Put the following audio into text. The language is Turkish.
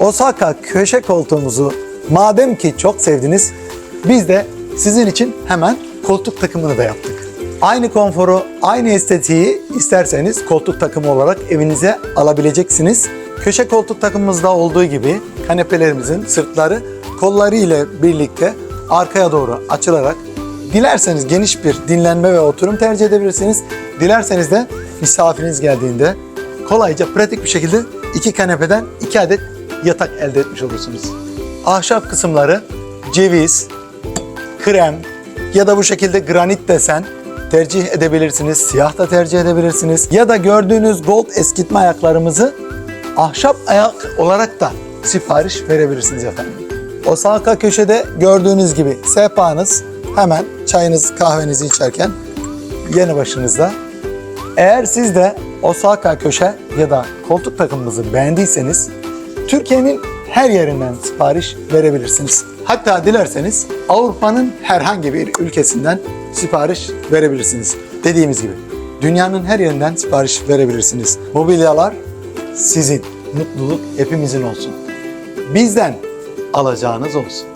Osaka köşe koltuğumuzu madem ki çok sevdiniz, biz de sizin için hemen koltuk takımını da yaptık. Aynı konforu, aynı estetiği isterseniz koltuk takımı olarak evinize alabileceksiniz. Köşe koltuk takımımızda olduğu gibi kanepelerimizin sırtları kolları ile birlikte arkaya doğru açılarak dilerseniz geniş bir dinlenme ve oturum tercih edebilirsiniz. Dilerseniz de misafiriniz geldiğinde kolayca pratik bir şekilde iki kanepeden iki adet yatak elde etmiş olursunuz. Ahşap kısımları ceviz, krem ya da bu şekilde granit desen tercih edebilirsiniz. Siyah da tercih edebilirsiniz. Ya da gördüğünüz gold eskitme ayaklarımızı ahşap ayak olarak da sipariş verebilirsiniz efendim. Osaka köşede gördüğünüz gibi sehpanız hemen çayınız kahvenizi içerken yanı başınızda. Eğer siz de Osaka köşe ya da koltuk takımımızı beğendiyseniz Türkiye'nin her yerinden sipariş verebilirsiniz. Hatta dilerseniz Avrupa'nın herhangi bir ülkesinden sipariş verebilirsiniz. Dediğimiz gibi dünyanın her yerinden sipariş verebilirsiniz. Mobilyalar sizin, mutluluk hepimizin olsun. Bizden alacağınız olsun.